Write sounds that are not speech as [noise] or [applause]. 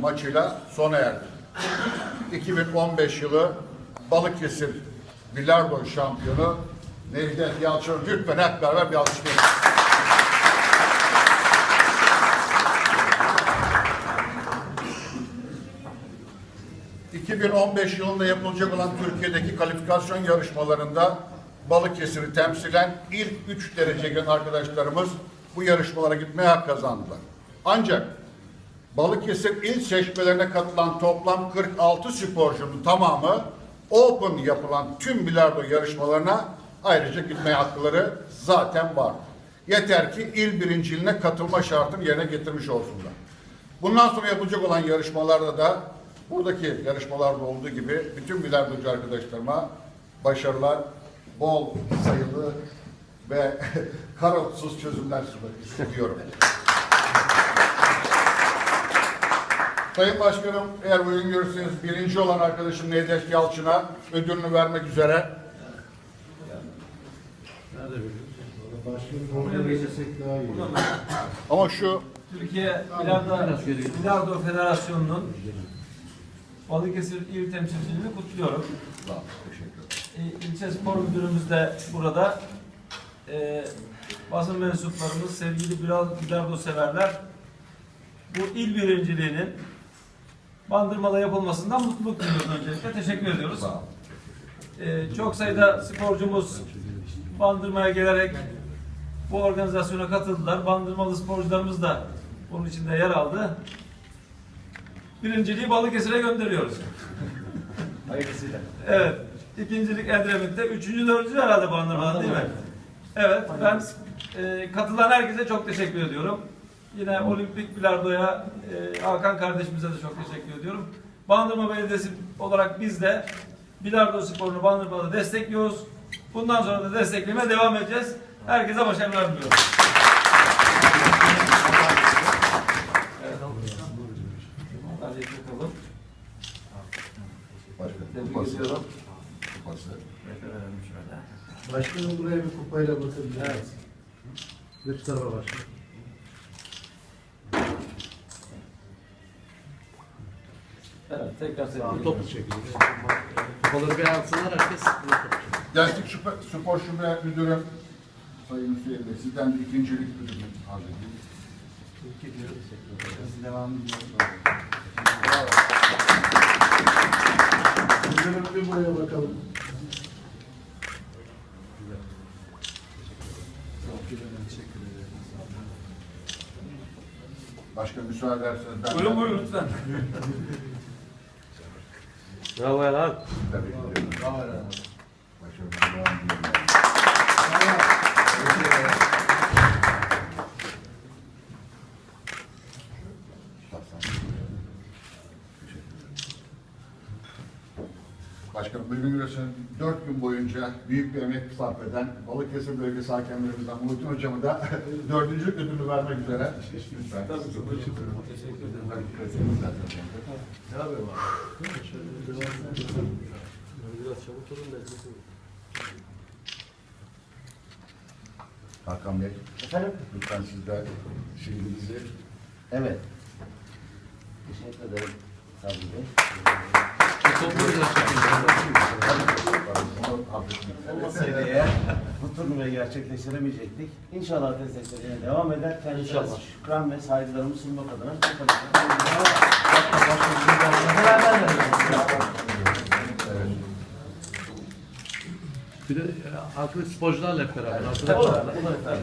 Maçıyla sona erdi. 2015 yılı Balıkesir Bilardo şampiyonu Necdet Yalçın lütfen hep beraber bir alkışlayalım. ...2015 yılında yapılacak olan Türkiye'deki kalifikasyon yarışmalarında Balıkesir'i temsilen ilk üç derece arkadaşlarımız bu yarışmalara gitmeye hak kazandılar. Ancak Balıkesir il seçmelerine katılan toplam 46 sporcunun tamamı Open yapılan tüm bilardo yarışmalarına ayrıca gitmeye hakları zaten var. Yeter ki il birinciliğine katılma şartını yerine getirmiş olsunlar. Bundan sonra yapılacak olan yarışmalarda da buradaki yarışmalarda olduğu gibi bütün bilardocu arkadaşlarıma başarılar, bol sayılı ve [laughs] karotsuz çözümler sunmak istiyorum. Sayın Başkanım eğer uygun görürseniz birinci olan arkadaşım Necdet Yalçın'a ödülünü vermek üzere. Daha iyi. Ama şu Türkiye Bilardo, Bilardo Federasyonu'nun Balıkesir İl Temsilciliğini kutluyorum. teşekkür İlçe Spor Müdürümüz de burada. Ee, basın mensuplarımız, sevgili Bilardo severler bu il birinciliğinin Bandırma'da yapılmasından mutluluk duyuyoruz öncelikle. Teşekkür ediyoruz. Ee, çok sayıda sporcumuz Bandırma'ya gelerek bu organizasyona katıldılar. Bandırmalı sporcularımız da bunun içinde yer aldı. Birinciliği Balıkesir'e gönderiyoruz. [laughs] Hayırlısıyla. Evet. İkincilik Edremit'te. Üçüncü, dördüncü herhalde Bandırma'da değil mi? Evet. Ben e, katılan herkese çok teşekkür ediyorum. Yine Olimpik Bilardo'ya e, Hakan kardeşimize de çok teşekkür ediyorum. Bandırma Belediyesi olarak biz de Bilardo sporunu Bandırma'da destekliyoruz. Bundan sonra da desteklemeye devam edeceğiz. Herkese başarılar diliyorum. Tebrik ediyorum. Başkanım buraya bir kupayla bakabilir evet. Lütfen başkanım. Evet, tekrar tebrik Topu çekiyor. Kupaları bir alsınlar herkes. Gençlik Spor, Spor Şube Müdürüm Sayın Hüseyin Bey sizden de ikincilik ödülünü arz edeyim. Müdürüm bir buraya bakalım. Başkanım müsaade ederseniz ben Buyurun buyurun lütfen. [laughs] Bravo Erhan. Başarılar Başkanım bugün görüyorsunuz dört gün boyunca büyük bir emek sarf eden Balıkesir Bölgesi Hakemlerimizden Muhittin Hocam'a da [laughs] dördüncü ödülünü vermek üzere. Lütfen. Tabii ki. Teşekkür ederim. Ne haber var? Hakan Bey, Efendim? lütfen siz de şiirinizi Evet. Teşekkür ederim Sabri Bey. Olmasaydı eğer bu turnuva gerçekleştiremeyecektik. İnşallah desteklerine devam eder. Kendisine şükran ve saygılarımı sunmak adına çok. Bir de e, arkadaş sporcularla hep beraber. Tabii,